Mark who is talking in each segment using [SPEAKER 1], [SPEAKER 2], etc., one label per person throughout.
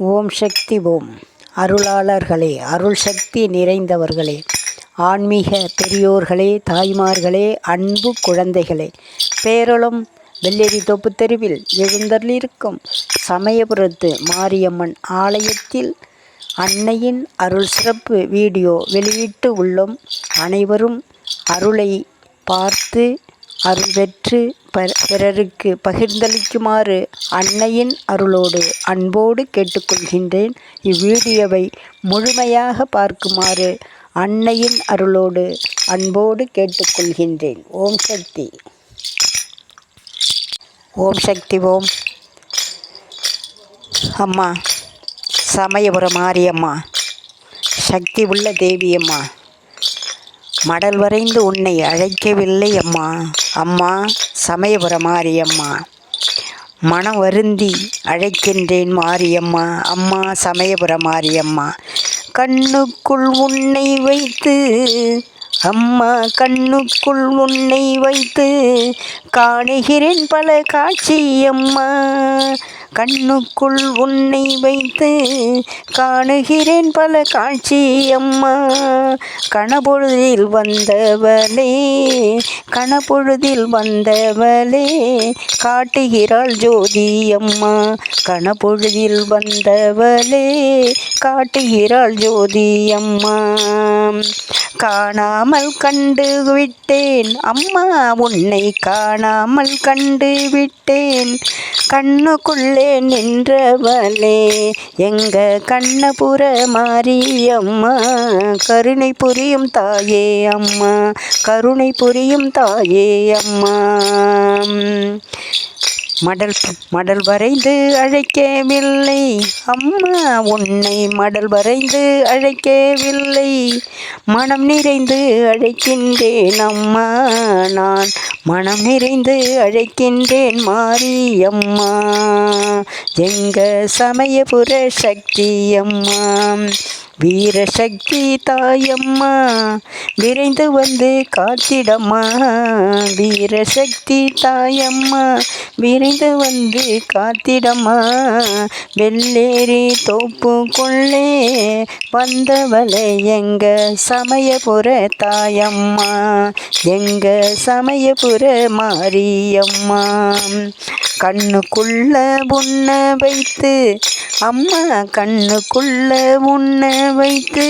[SPEAKER 1] ஓம் சக்தி ஓம். அருளாளர்களே அருள் சக்தி நிறைந்தவர்களே ஆன்மீக பெரியோர்களே தாய்மார்களே அன்பு குழந்தைகளே பேரளம் வெள்ளேரி தோப்பு தெருவில் எழுந்தருளிருக்கும் சமயபுரத்து மாரியம்மன் ஆலயத்தில் அன்னையின் அருள் சிறப்பு வீடியோ வெளியிட்டு உள்ளோம். அனைவரும் அருளை பார்த்து அருள் பெற்று பிறருக்கு பகிர்ந்தளிக்குமாறு அன்னையின் அருளோடு அன்போடு கேட்டுக்கொள்கின்றேன். இவ்வீடியோவை முழுமையாக பார்க்குமாறு அன்னையின் அருளோடு அன்போடு கேட்டுக்கொள்கின்றேன். ஓம் சக்தி. ஓம் சக்தி ஓம். அம்மா சமயபுரம் மாரியம்மா சக்தி உள்ள தேவியம்மா. மடல் வரைந்து உன்னை அழைக்கவில்லை அம்மா. அம்மா சமயபுர மாரியம்மா. மனம் வருந்தி அழைக்கின்றேன் மாரியம்மா. அம்மா சமயபுர மாரியம்மா. கண்ணுக்குள் உன்னை வைத்து அம்மா கண்ணுக்குள் உன்னை வைத்து காணுகிறேன் பல காட்சி அம்மா. கண்ணுக்குள் உன்னை வைத்து காணுகிறேன் பல காட்சி அம்மா. கணபொழுதில் வந்தவளே கணபொழுதில் வந்தவளே காட்டுகிறாள் ஜோதி அம்மா. கணபொழுதில் வந்தவளே காட்டுகிறாள் ஜோதி அம்மா. காணாமல் கண்டு விட்டேன் அம்மா. உன்னை காணாமல் கண்டு விட்டேன். கண்ணுக்குள்ளே நின்றவளே எங்க கண்ணபுர மாரியம்மா கருணை புரியும் தாயே அம்மா கருணை புரியும் தாயே அம்மா. மடல் மடல் வரைந்து அழைக்கவில்லை. அம்மா உன்னை மடல் வரைந்து அழைக்கவில்லை. மனம் நிறைந்து அழைக்கின்றேன் அம்மா நான் மனம் நிறைந்து அழைக்கின்றேன் மாரியம்மா. எங்க சமயபுர சக்தி அம்மா வீரசக்தி தாயம்மா விரைந்து வந்து காத்திடம்மா. வீரசக்தி தாயம்மா விரைந்து வந்து காத்திடம்மா. வெள்ளேரி தோப்பு கொள்ளே வந்தவளை எங்க சமயபுர தாயம்மா எங்க சமயபுர மாரியம்மா. கண்ணுக்குள்ள உன்ன வைத்து அம்மா கண்ணுக்குள்ள உன்ன வைத்து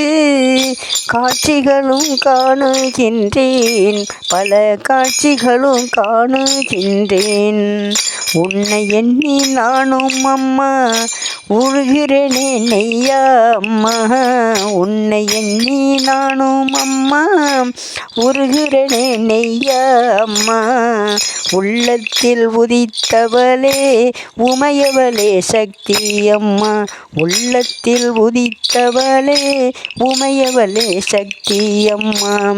[SPEAKER 1] காட்சிகளும் காணுகின்றேன். பல காட்சிகளும் காணுகின்றேன். உன்னை எண்ணி நானும் அம்மா உழுகிறேனே நெய்யா அம்மா? உன்னை எண்ணி நானும் அம்மா. உருகிறேனே நெய்யா அம்மா? உள்ளத்தில் உதித்தவளே உமையவளே சக்தி அம்மா. உள்ளத்தில் உதித்தவளே உமையவளே சக்தி அம்மா.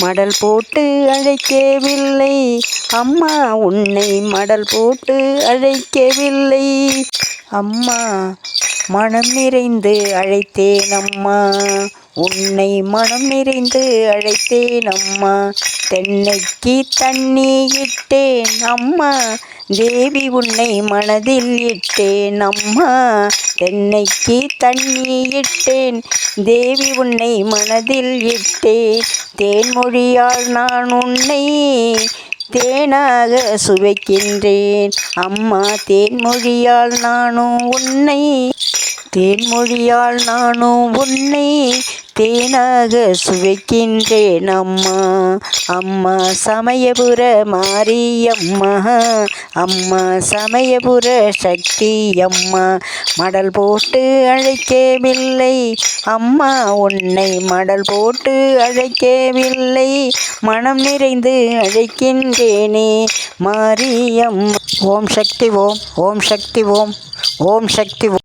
[SPEAKER 1] மடல் போட்டு அழைக்கவில்லை. அம்மா உன்னை மடல் போட்டு அழைக்கவில்லை. அம்மா மனம் நிறைந்து அழைத்தேன் அம்மா. உன்னை மனம் நிறைந்து அழைத்தேன் அம்மா. தென்னைக்கு தண்ணி இட்டேன் அம்மா. தேவி உன்னை மனதில் இட்டேன் அம்மா. தென்னைக்கு தண்ணி இட்டேன். தேவி உன்னை மனதில் இட்டேன். தேன்மொழியால் நான் உன்னை தேனாக சுவைக்கின்றேன். அம்மா தேன்மொழியால் நானும் உன்னை தேன்மொழியால் நானும் உன்னை தேனாக சுவைக்கின்றேன் அம்மா அம்மா சமயபுர மாரியம்மா. அம்மா சமயபுர சக்தி அம்மா மடல் போட்டு அழைக்கவில்லை. அம்மா உன்னை மடல் போட்டு அழைக்கவில்லை. மனம் நிறைந்து அழைக்கின்றேனே மாரியம்மா. ஓம் சக்தி ஓம். ஓம் சக்தி ஓம். ஓம் சக்தி ஓம்.